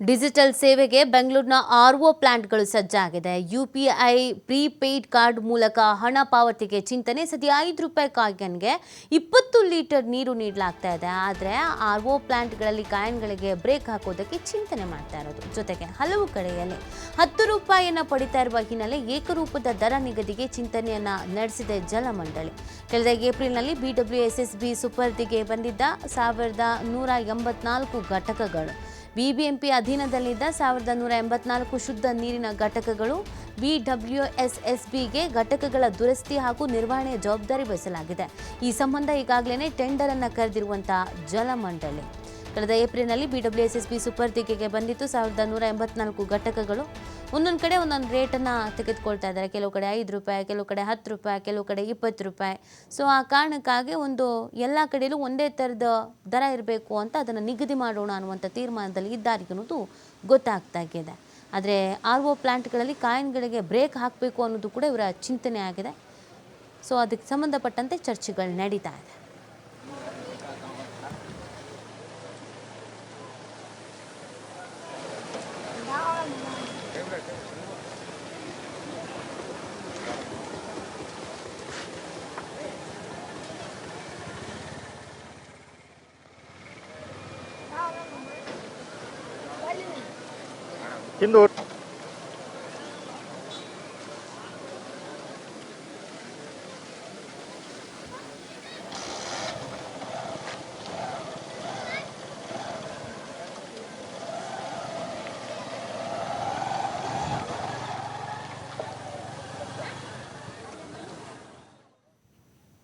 Digital ಸೇವೆಗೆ ಬೆಂಗಳೂರಿನ RO ಪ್ಲಾಂಟ್ಗಳು ಸಜ್ಜಾಗಿದೆ. ಯುಪಿಐ ಪ್ರೀಪೇಯ್ಡ್ ಕಾರ್ಡ್ ಮೂಲಕ ಹಣ ಪಾವತಿಗೆ ಚಿಂತನೆ, ಸದ್ಯ ಐದು ರೂಪಾಯಿ ಕಾಯನ್ಗೆ ಇಪ್ಪತ್ತು ಲೀಟರ್ ನೀರು ನೀಡಲಾಗ್ತಾ ಇದೆ. ಆದರೆ ಆರ್ಒ ಪ್ಲಾಂಟ್ಗಳಲ್ಲಿ ಕಾಯನ್ಗಳಿಗೆ ಬ್ರೇಕ್ ಹಾಕೋದಕ್ಕೆ ಚಿಂತನೆ ಮಾಡ್ತಾ ಇರೋದು. ಜೊತೆಗೆ ಹಲವು ಕಡೆಯಲ್ಲಿ ಹತ್ತು ರೂಪಾಯಿಯನ್ನು ಪಡಿತಾ ಇರುವ ಹಿನ್ನೆಲೆ ಏಕರೂಪದ ದರ ನಿಗದಿಗೆ ಚಿಂತನೆಯನ್ನು ನಡೆಸಿದೆ ಜಲಮಂಡಳಿ. ಕಳೆದ ಏಪ್ರಿಲ್ನಲ್ಲಿ ಬಿಡಬ್ಲ್ಯೂ ಎಸ್ ಎಸ್ ಬಿ ಸುಪರ್ದಿಗೆ ಬಂದಿದ್ದ ಸಾವಿರದ ನೂರ ಎಂಬತ್ನಾಲ್ಕು ಘಟಕಗಳು. ಬಿಬಿಎಂಪಿ ಅಧೀನದಲ್ಲಿದ್ದ ಸಾವಿರದ ನೂರ ಎಂಬತ್ನಾಲ್ಕು ಶುದ್ಧ ನೀರಿನ ಘಟಕಗಳು ಬಿಡಬ್ಲ್ಯೂಎಸ್ಎಸ್ಬಿಗೆ ಘಟಕಗಳ ದುರಸ್ತಿ ಹಾಗೂ ನಿರ್ವಹಣೆಯ ಜವಾಬ್ದಾರಿ ವಹಿಸಲಾಗಿದೆ. ಈ ಸಂಬಂಧ ಈಗಾಗಲೇ ಟೆಂಡರ್ ಅನ್ನು ಕರೆದಿರುವಂತಹ ಜಲಮಂಡಳಿ. ಕಳೆದ ಏಪ್ರಿಲ್ನಲ್ಲಿ ಬಿಡಬ್ಲ್ಯೂಎಸ್ಎಸ್ಬಿ ಸುಪರ್ದಿಗೆಗೆ ಬಂದಿತ್ತು. ಸಾವಿರದ ನೂರ ಎಂಬತ್ನಾಲ್ಕು ಘಟಕಗಳು ಒಂದೊಂದು ಕಡೆ ಒಂದೊಂದು ರೇಟನ್ನು ತೆಗೆದುಕೊಳ್ತಾ ಇದ್ದಾರೆ. ಕೆಲವು ಕಡೆ ಐದು ರೂಪಾಯಿ, ಕೆಲವು ಕಡೆ ಹತ್ತು ರೂಪಾಯಿ, ಕೆಲವು ಕಡೆ ಇಪ್ಪತ್ತು ರೂಪಾಯಿ. ಸೊ ಆ ಕಾರಣಕ್ಕಾಗಿ ಒಂದು ಎಲ್ಲ ಕಡೆಯಲ್ಲೂ ಒಂದೇ ಥರದ ದರ ಇರಬೇಕು ಅಂತ ಅದನ್ನು ನಿಗದಿ ಮಾಡೋಣ ಅನ್ನುವಂಥ ತೀರ್ಮಾನದಲ್ಲಿ ಇದ್ದಾರೆ ಅನ್ನೋದು ಗೊತ್ತಾಗ್ತಾ ಇದೆ. ಆದರೆ ಆರ್ ಒ ಪ್ಲ್ಯಾಂಟ್ಗಳಲ್ಲಿ ಕಾಯಿನ್ಗಳಿಗೆ ಬ್ರೇಕ್ ಹಾಕಬೇಕು ಅನ್ನೋದು ಕೂಡ ಇವರ ಚಿಂತನೆ ಆಗಿದೆ. ಸೊ ಅದಕ್ಕೆ ಸಂಬಂಧಪಟ್ಟಂತೆ ಚರ್ಚೆಗಳು ನಡೀತಾ ಇದೆ. Chín!